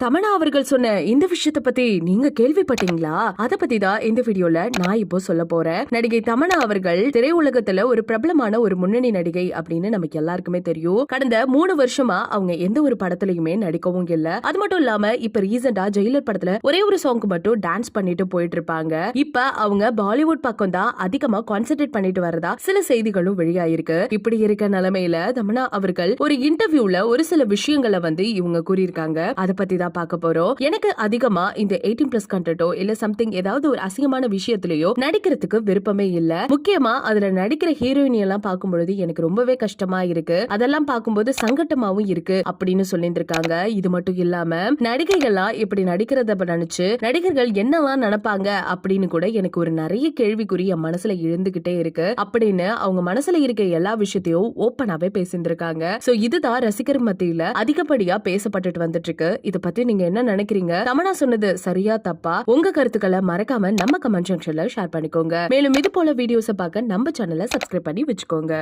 தமனா அவர்கள் சொன்ன இந்த விஷயத்தை பத்தி நீங்க கேள்விப்பட்டீங்களா? அத பத்தி தான் இந்த வீடியோல நான் இப்போ சொல்ல போறேன். நடிகை தமனா அவர்கள் திரையுலகத்துல ஒரு பிரபலமான ஒரு முன்னணி நடிகை அப்படின்னு நமக்கு எல்லாருக்குமே தெரியும். கடந்த மூணு வருஷமா அவங்க எந்த ஒரு படத்துலயுமே நடிக்கவும் இல்ல. அது மட்டும் இல்லாம இப்ப ரீசெண்டா ஜெயிலர் படத்துல ஒரே ஒரு சாங்க்கு மட்டும் டான்ஸ் பண்ணிட்டு போயிட்டு இருப்பாங்க இப்ப அவங்க பாலிவுட் பக்கம் தான் அதிகமா கான்சென்ட்ரேட் பண்ணிட்டு வரதா சில செய்திகளும் வெளியாயிருக்கு. இப்படி இருக்க நிலைமையில தமனா அவர்கள் ஒரு இன்டர்வியூல ஒரு சில விஷயங்களை வந்து இவங்க கூறியிருக்காங்க. அதை பத்தி தான் பார்க்க போறோம். எனக்கு அதிகமா இந்த எயிட்டீன் பிளஸ் கண்டென்ட்டோ இல்ல சம்திங் ஏதாவது ஒரு அசிங்கமான விஷயத்திலயோ நடிக்கிறதுக்கு விருப்பமே இல்ல. முக்கியமா அதுல நடிக்கிற ஹீரோயினி எல்லாம் பார்க்கும் பொழுது எனக்கு ரொம்பவே கஷ்டமா இருக்கு. அதெல்லாம் பார்க்கும்போது சங்கட்டமாவும் இருக்கு அப்படின்னு சொல்லியிருந்திருக்காங்க. இது மட்டும் இல்லாம நடிகைகள்லாம் இப்படி நடிக்கிறத நினைச்சு நடிகர்கள் என்னெல்லாம் நினைப்பாங்க அப்படின்னு கூட எனக்கு ஒரு நிறைய கேள்விக்குறி என் மனசுல எழுந்துகிட்டே இருக்கு. அப்படின்னு அவங்க மனசுல இருக்க எல்லா விஷயத்தையும் ஓப்பனாவே பேசியிருந்திருக்காங்க. சோ இதுதான் ரசிகர் மத்தியில அதிகப்படியா பேசப்பட்டுட்டு வந்துட்டு இருக்கு. இத பத்தி நீங்க என்ன நினைக்கிறீங்க? தமனா சொன்னது சரியா தப்பா? உங்க கருத்துக்களை மறக்காம நம்ம கமெண்ட் செக்ஷன்ல ஷேர் பண்ணிக்கோங்க. மேலும் இது போல வீடியோஸை பார்க்க நம்ம சேனலை சப்ஸ்கிரைப் பண்ணி வச்சுக்கோங்க.